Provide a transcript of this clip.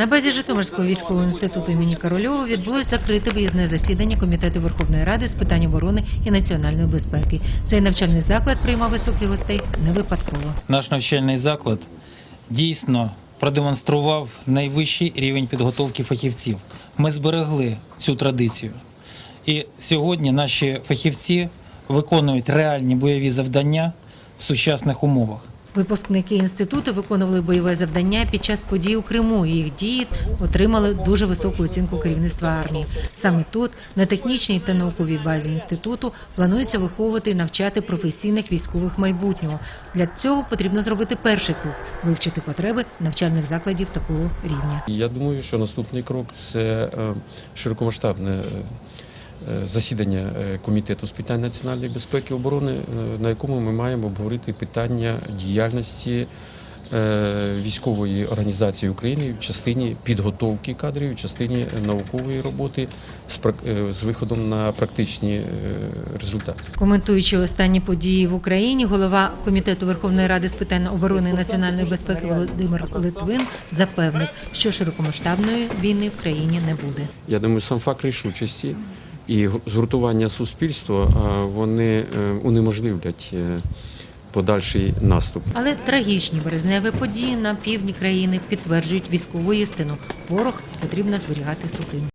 На базі Житомирського військового інституту імені Корольова відбулось закрите виїзне засідання Комітету Верховної Ради з питань оборони і національної безпеки. Цей навчальний заклад приймав високих гостей не випадково. Наш навчальний заклад дійсно продемонстрував найвищий рівень підготовки фахівців. Ми зберегли цю традицію. І сьогодні наші фахівці виконують реальні бойові завдання в сучасних умовах. Випускники інституту виконували бойове завдання під час подій у Криму. Їх дії отримали дуже високу оцінку керівництва армії. Саме тут, на технічній та науковій базі інституту, планується виховувати і навчати професійних військових майбутнього. Для цього потрібно зробити перший крок вивчити потреби навчальних закладів такого рівня. Я думаю, що наступний крок це е, широкомасштабне е, засідання е, комітету з питань національної безпеки і оборони, е, на якому ми маємо обговорити питання діяльності е, військової організації України в частині підготовки кадрів, в частині наукової роботи з е, виходом на практичні е, результати. Коментуючи останні події в Україні, голова комітету Верховної Ради з питань оборони і національної безпеки Володимир Литвин запевнив, що широкомасштабної війни в країні не буде. Я думаю, сам факт рішучості і гу- згуртування суспільства вони е, унеможливлять е, подальший наступ. Але трагічні березневі події на півдні країни підтверджують військову істину. Ворог потрібно зберігати сухим.